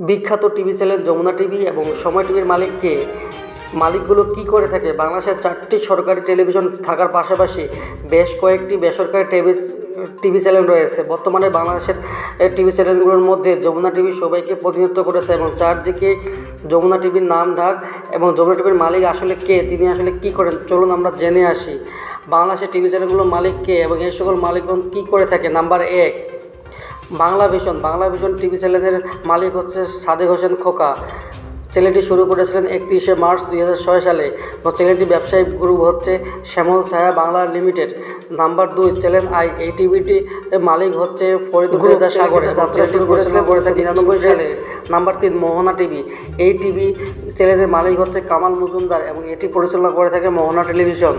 বিখ্যাত TV channel Jamuna TV এবং সময় টিভির মালিককে মালিকগুলো কি করে থাকে? বাংলাদেশের চারটি সরকারি টেলিভিশন থাকার পাশাপাশি বেশ কয়েকটি বেসরকারি টিভি টিভি চ্যানেল রয়েছে। বর্তমানে বাংলাদেশের টিভি চ্যানেলগুলোর মধ্যে যমুনা টিভি সবাইকে প্রতিনিধিত্ব করেছে এবং চারদিকে যমুনা টিভির নাম ঢাক এবং যমুনা টিভির মালিক আসলে কে? তিনি আসলে কি করেন? চলুন আমরা জেনে আসি। বাংলাদেশের টিভি চ্যানেলগুলোর মালিক কে এবং এই সকল মালিকগণ কী করে থাকে? নাম্বার এক Bangla vision Bangla vision TV চ্যানেলের মালিক হচ্ছে সাদেক হোসেন খোকা। চ্যানেলটি শুরু করেছিলেন একত্রিশে মার্চ দুই ছয় সালে ও চ্যানেলটি ব্যবসায়িক গ্রুপ হচ্ছে শ্যামল ছায়া বাংলা লিমিটেড। নাম্বার দুই চ্যানেল আই এই টিভিটি মালিক হচ্ছে ফরিদ গুরুদা সাগরে। যাত্রা শুরু করেছিলেন করে থাকে নিরানব্বই সালে। নাম্বার তিন মোহনা টিভি। এই টিভি চ্যানেলের মালিক হচ্ছে কামাল মজুমদার এবং এটি পরিচালনা করে থাকে মোহনা টেলিভিশন।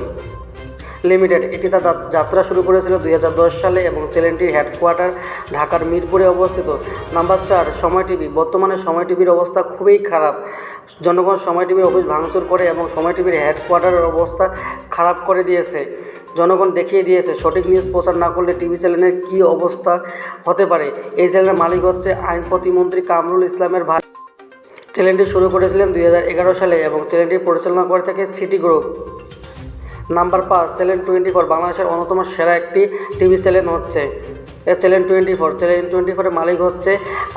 লিমিটেড। এটি তার যাত্রা শুরু করেছিল দুই হাজার দশ সালে এবং চ্যানেলটির হেডকোয়ার্টার ঢাকার মিরপুরে অবস্থিত। নাম্বার চার, সময় টিভি। বর্তমানে সময় টিভির অবস্থা খুবই খারাপ। জনগণ সময় টিভির অফিস ভাঙচুর করে এবং সময় টিভির হেডকোয়ার্টারের অবস্থা খারাপ করে দিয়েছে। জনগণ দেখিয়ে দিয়েছে, সঠিক নিউজ প্রচার না করলে টিভি চ্যানেলের কী অবস্থা হতে পারে? এই চ্যানেলের মালিক হচ্ছে আইন প্রতিমন্ত্রী কামরুল ইসলামের ভাই। চ্যানেলটি শুরু করেছিলেন দুই হাজার এগারো সালে এবং চ্যানেলটি পরিচালনা করে থাকে সিটি গ্রুপ নাম্বার পাঁচ, চ্যানেল টোয়েন্টি ফোর, বাংলাদেশের অন্যতম সেরা একটি টিভি চ্যানেল হচ্ছে। Channel twenty four, channel twenty ফোরের মালিক হচ্ছে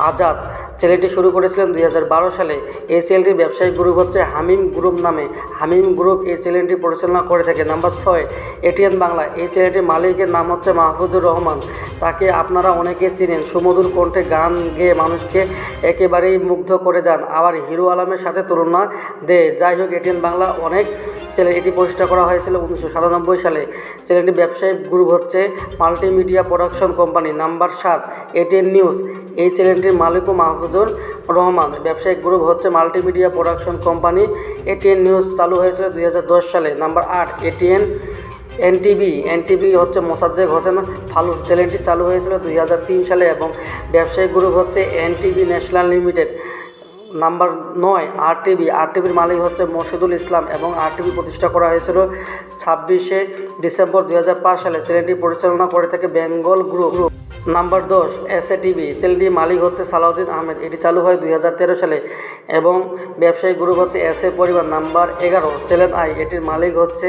আজাদ। চ্যানেলটি শুরু করেছিলেন দুই হাজার বারো সালে। এই চ্যানেলটির ব্যবসায়িক গ্রুপ হচ্ছে হামিম গ্রুপ নামে। হামিম গ্রুপ এই চ্যানেলটি পরিচালনা করে থাকে। নাম্বার ছয়, এটিএন বাংলা। এই চ্যানেলটির মালিকের নাম হচ্ছে মাহফুজুর রহমান। তাকে আপনারা অনেকে চিনেন। সুমধুর কণ্ঠে গান গেয়ে মানুষকে একেবারেই মুগ্ধ করে যান। আবার হিরো আলমের সাথে তুলনা দেয়। যাই হোক, এটিএন বাংলা অনেক চ্যানেল এটি প্রতিষ্ঠা করা হয়েছিল উনিশশো সাতানব্বই সালে। চ্যানেলটি ব্যবসায়িক গ্রুপ হচ্ছে মাল্টিমিডিয়া প্রোডাকশন কোম্পানি, নাম্বার সাত, এটিএন নিউজ। এই চ্যানেলটির মালিকও মাহফুজুর রহমান। ব্যবসায়িক গ্রুপ হচ্ছে multimedia production company, ATN news চালু হয়েছিল দুই হাজার দশ সালে। নাম্বার আট, এটিএন, এনটিভি। এনটিভি হচ্ছে মোসাদ্দেক হোসেন ফালুর। চ্যানেলটি চালু হয়েছিল দুই হাজার তিন সালে এবং ব্যবসায়িক গ্রুপ হচ্ছে এনটিভি ন্যাশনাল লিমিটেড। নাম্বার নয় আর টিভি আর টিভির মালিক হচ্ছে মোর্শেদুল ইসলাম এবং আর টিভি প্রতিষ্ঠা করা হয়েছিল ছাব্বিশে ডিসেম্বর দু হাজার পাঁচ সালে। চ্যানেলটি পরিচালনা করে থাকে বেঙ্গল গ্রুপ। নাম্বার দশ এস এ টিভি চ্যানেলটির মালিক হচ্ছে সালাউদ্দিন আহমেদ। এটি চালু হয় দুই হাজার তেরো সালে এবং ব্যবসায়িক গ্রুপ হচ্ছে এস এ পরিবার। নাম্বার এগারো, চ্যানেল আই। এটির মালিক হচ্ছে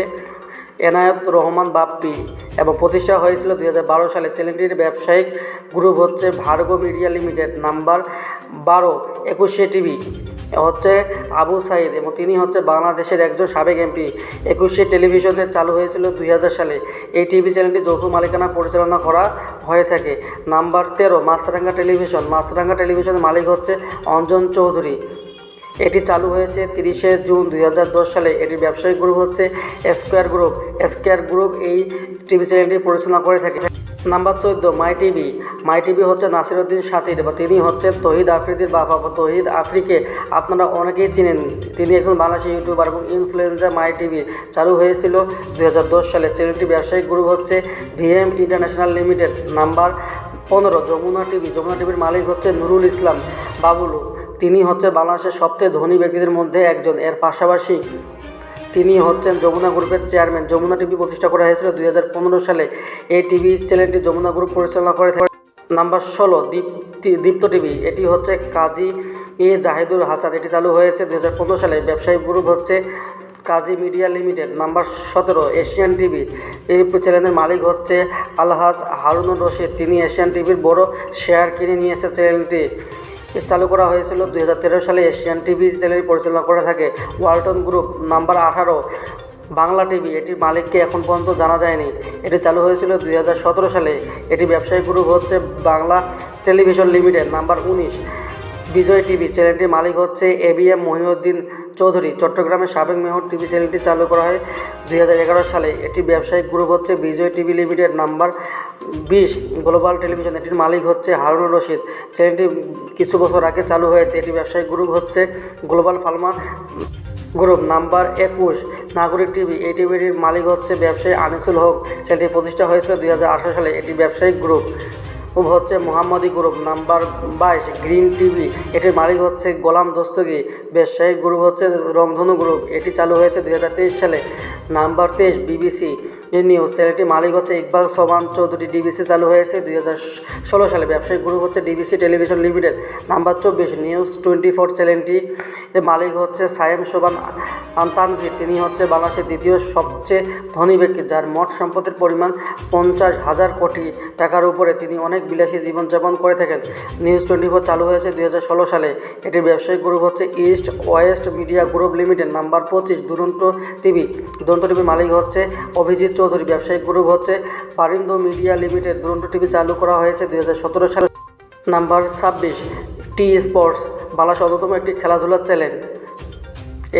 এনায়েত রহমান বাপ্পি এবং প্রতিষ্ঠা হয়েছিল দুই হাজার বারো সালে। চ্যানেলটির ব্যবসায়িক গ্রুপ হচ্ছে ভার্গো মিডিয়া লিমিটেড, নাম্বার বারো, একুশে টিভি। হচ্ছে আবু সাইদ এবং তিনি হচ্ছে বাংলাদেশের একজন সাবেক এমপি। একুশে টেলিভিশনে চালু হয়েছিল দুই হাজার সালে। এই টিভি চ্যানেলটি যৌথ মালিকানা পরিচালনা করা হয়ে থাকে। নাম্বার তেরো, মাছরাঙ্গা টেলিভিশন। মাছরাঙ্গা টেলিভিশনের মালিক হচ্ছে অঞ্জন চৌধুরী। এটি চালু হয়েছে তিরিশে জুন দুই হাজার দশ সালে। এটির ব্যবসায়িক গ্রুপ হচ্ছে স্কোয়ার গ্রুপ। স্কোয়ার গ্রুপ এই টিভি চ্যানেলটি পরিচালনা করে থাকে। নাম্বার চোদ্দ, মাই টিভি। মাই টিভি হচ্ছে নাসিরুদ্দিন সাতির বা তিনি হচ্ছেন তহিদ আফ্রিদির বাবা বা তহিদ আফ্রিকে আপনারা অনেকেই চিনেন। তিনি একজন বাংলাদেশি ইউটিউবার এবং ইনফ্লুয়েন্সার মাই টিভি চালু হয়েছিল দুই হাজার দশ সালে। চ্যানেলটি ব্যবসায়িক গ্রুপ হচ্ছে ভিএম ইন্টারন্যাশনাল লিমিটেড। নাম্বার পনেরো, যমুনা টিভি। যমুনা টিভির মালিক হচ্ছে নুরুল ইসলাম বাবুলু। তিনি হচ্ছে বাংলাদেশের সবচেয়ে ধনী ব্যক্তিদের মধ্যে একজন। এর পাশাপাশি তিনি হচ্ছেন যমুনা গ্রুপের চেয়ারম্যান। যমুনা টিভি প্রতিষ্ঠা করা হয়েছিল দুই হাজার পনেরো সালে। এই টিভি চ্যানেলটি যমুনা গ্রুপ পরিচালনা করে নাম্বার ষোলো, দীপ্তি, দীপ্ত টিভি। এটি হচ্ছে কাজী এ জাহিদুল হাসান। এটি চালু হয়েছে দুই হাজার পনেরো সালে। ব্যবসায়িক গ্রুপ হচ্ছে কাজী মিডিয়া লিমিটেড। নাম্বার সতেরো, এশিয়ান টিভি। এই চ্যানেলের মালিক হচ্ছে আলহাজ হারুনুর রশিদ। তিনি এশিয়ান টিভির বড় শেয়ার কিনে নিয়েছে চ্যানেলটি। চালু করা হয়েছিল দুই হাজার তেরো সালে। এশিয়ান টিভি চ্যানেল পরিচালনা করে থাকে ওয়ালটন গ্রুপ নাম্বার আঠারো, বাংলা টিভি। এটির মালিককে এখন পর্যন্ত জানা যায়নি। এটি চালু হয়েছিল দুই হাজার সতেরো সালে। এটি ব্যবসায়িক গ্রুপ হচ্ছে বাংলা টেলিভিশন লিমিটেড নাম্বার উনিশ, বিজয় টিভি। চ্যানেলটির মালিক হচ্ছে এবিএম মহিউদ্দিন চৌধুরী, চট্টগ্রামের সাবেক মেয়র টিভি চ্যানেলটি চালু করা হয় দুই হাজার এগারো সালে। এটি ব্যবসায়িক গ্রুপ হচ্ছে বিজয় টিভি লিমিটেড, নাম্বার বিশ গ্লোবাল টেলিভিশন। এটির মালিক হচ্ছে হারুনুর রশিদ। চ্যানেলটি কিছু বছর আগে চালু হয়েছে। এটি ব্যবসায়িক গ্রুপ হচ্ছে গ্লোবাল ফার্মা গ্রুপ, নাম্বার একুশ নাগরিক টিভি। এই টিভিটির মালিক হচ্ছে ব্যবসায়ী আনিসুল হক। চ্যানেলটি প্রতিষ্ঠা হয়েছিল দুই হাজার আঠেরো সালে। এটি ব্যবসায়িক গ্রুপ। হচ্ছে মোহাম্মদী গ্রুপ নাম্বার বাইশ, গ্রিন টিভি। এটির মালিক হচ্ছে গোলাম দস্তগি। ব্যবসায়িক গ্রুপ হচ্ছে রংধনু গ্রুপ। এটি চালু হয়েছে দু হাজার তেইশ সালে। নাম্বার তেইশ, বিবিসি। এই নিউজ চ্যানেলটির মালিক হচ্ছে ইকবাল সোমান চৌধুরী। ডিবিসি চালু হয়েছে দুই হাজার ষোলো সালে। ব্যবসায়িক গ্রুপ হচ্ছে ডিবিসি টেলিভিশন লিমিটেড। নাম্বার চব্বিশ, নিউজ টোয়েন্টি ফোর চ্যানেলটি। মালিক হচ্ছে সায়েম সোবান আন্তানভীর তিনি হচ্ছে বাংলাদেশের দ্বিতীয় সবচেয়ে ধনী ব্যক্তি, যার মোট সম্পদের পরিমাণ পঞ্চাশ হাজার কোটি টাকার উপরে। তিনি অনেক বিলাসী জীবনযাপন করে থাকেন। নিউজ টোয়েন্টি ফোর চালু হয়েছে দুই হাজার ষোলো সালে। এটির ব্যবসায়িক গ্রুপ হচ্ছে east west media group limited. Number পঁচিশ, দুরন্ত টিভি। দুরন্ত টিভির মালিক হচ্ছে অভিজিৎ চৌধুরী ব্যবসায়িক গ্রুপ হচ্ছে Parind media limited. Duronto TV চালু করা হয়েছে দুই হাজার সতেরো সালে নাম্বার ছাব্বিশ। টি স্পোর্টস বাংলাদেশের অন্যতম একটি খেলাধুলার চ্যানেল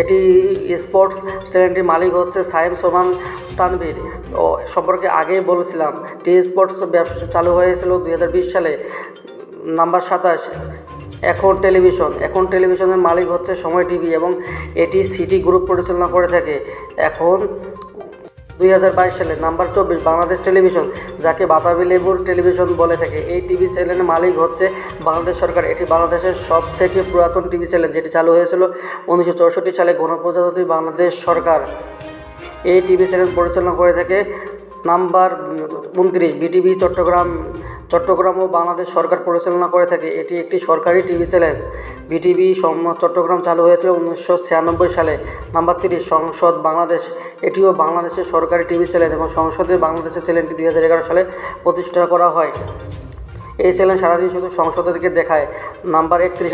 এটি স্পোর্টস চ্যানেলটির মালিক হচ্ছে সায়েম সোমান তানভীর। ও সম্পর্কে আগেই বলেছিলাম, টি স্পোর্টস ব্যবসা চালু হয়েছিল দুই হাজার বিশ সালে। নাম্বার সাতাশ, এখন টেলিভিশন। এখন টেলিভিশনের মালিক হচ্ছে সময় টিভি এবং এটি সিটি গ্রুপ পরিচালনা করে থাকে। এখন দুই হাজার বাইশ সালে নাম্বার চব্বিশ বাংলাদেশ টেলিভিশন, যাকে বাতাবি লেবুর টেলিভিশন বলে থাকে। এই টিভি চ্যানেলের মালিক হচ্ছে বাংলাদেশ সরকার। এটি বাংলাদেশের সব থেকে পুরাতন টিভি চ্যানেল, যেটি চালু হয়েছিল উনিশশো চৌষট্টি সালে গণপ্রজাতন্ত্রী বাংলাদেশ সরকার। এই টিভি চ্যানেল পরিচালনা করে থাকে নাম্বার উনত্রিশ, বিটিভি চট্টগ্রাম চট্টগ্রাম ও বাংলাদেশ সরকার পরিচালনা করে থাকে। এটি একটি সরকারি টিভি চ্যানেল। বিটিভি চট্টগ্রাম চালু হয়েছিল উনিশশো ছিয়ানব্বই সালে। নাম্বার তিরিশ, সংসদ বাংলাদেশ। এটিও বাংলাদেশের সরকারি টিভি চ্যানেল এবং সংসদে বাংলাদেশের চ্যানেলটি দুই হাজার এগারো সালে প্রতিষ্ঠা করা হয়। এই চ্যানেল সারাদিন শুধু সংসদেরকে দেখায়। নাম্বার একত্রিশ